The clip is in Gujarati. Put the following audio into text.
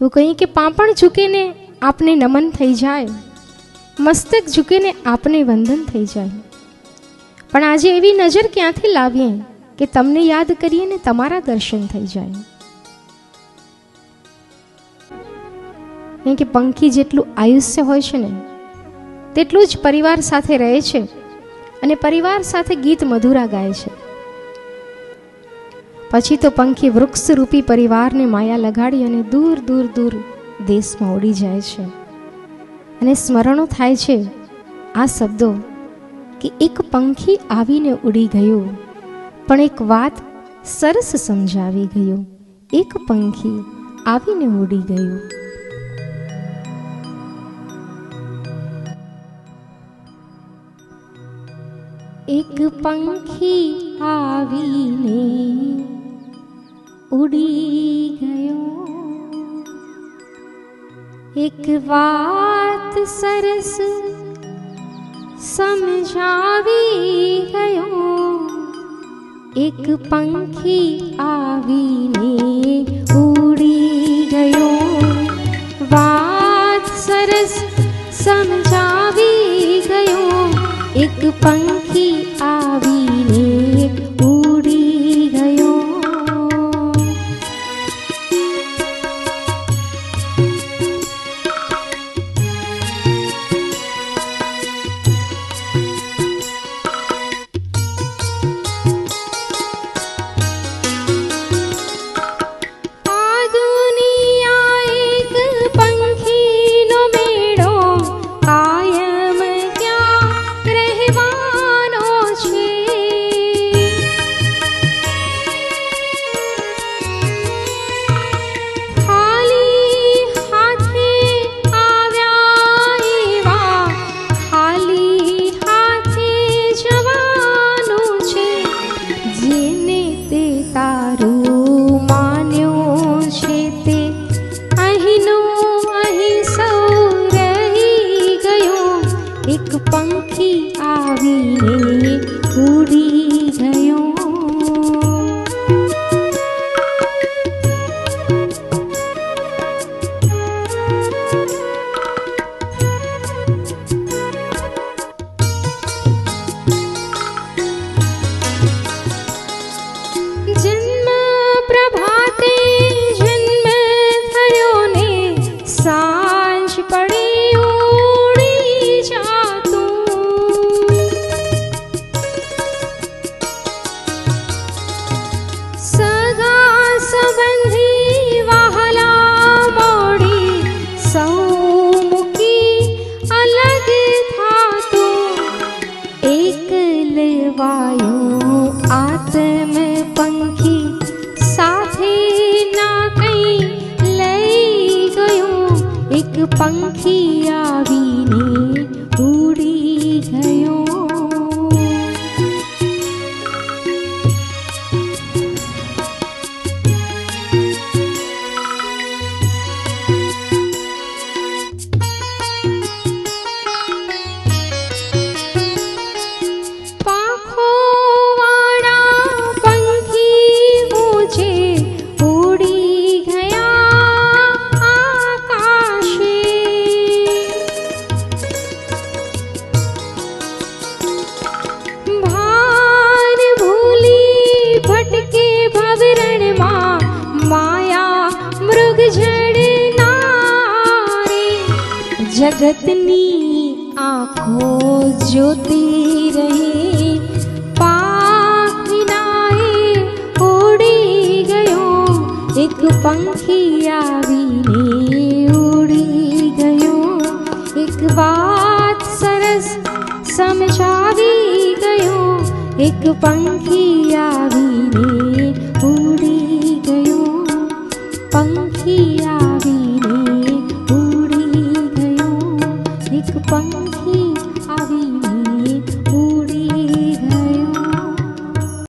એવું કહીએ કે પાંપણ ઝૂકીને આપને નમન થઈ જાય મસ્તક ઝૂકીને આપને વંદન થઈ જાય પણ આજે એવી નજર ક્યાંથી લાવીએ કે તમને યાદ કરીએ ને તમારા દર્શન થઈ જાય કે પંખી જેટલું આયુષ્ય હોય છે ને તેટલું જ પરિવાર સાથે રહે છે અને પરિવાર સાથે ગીત મધુરા ગાય છે. પછી તો પંખી વૃક્ષરૂપી પરિવારને માયા લગાડી અને દૂર દૂર દૂર દેશમાં ઉડી જાય છે. અને સ્મરણો થાય છે આ શબ્દો કે એક પંખી આવીને ઉડી ગયું, પણ એક વાત સરસ સમજાવી ગયું. એક પંખી આવીને ઉડી ગયું. એક પંખી આવીને उडी गयो। एक बात सरस समझावी गयो। एक पंखी आवी ने उडी गयो। बात सरस समझावी गयो। एक पंखी એક પંખી આવી ઉડી આત્મ પંખી સાથે ના કઈ લઈ ગયો. એક પંખી આવીને જગતની આંખો જોતી રહી. પાખ વિનાએ ઉડી ગયો. એક પંખી આવીને ઉડી ગયો. એક વાત સરસ સમજાવી ગયો. એક પંખી પંખી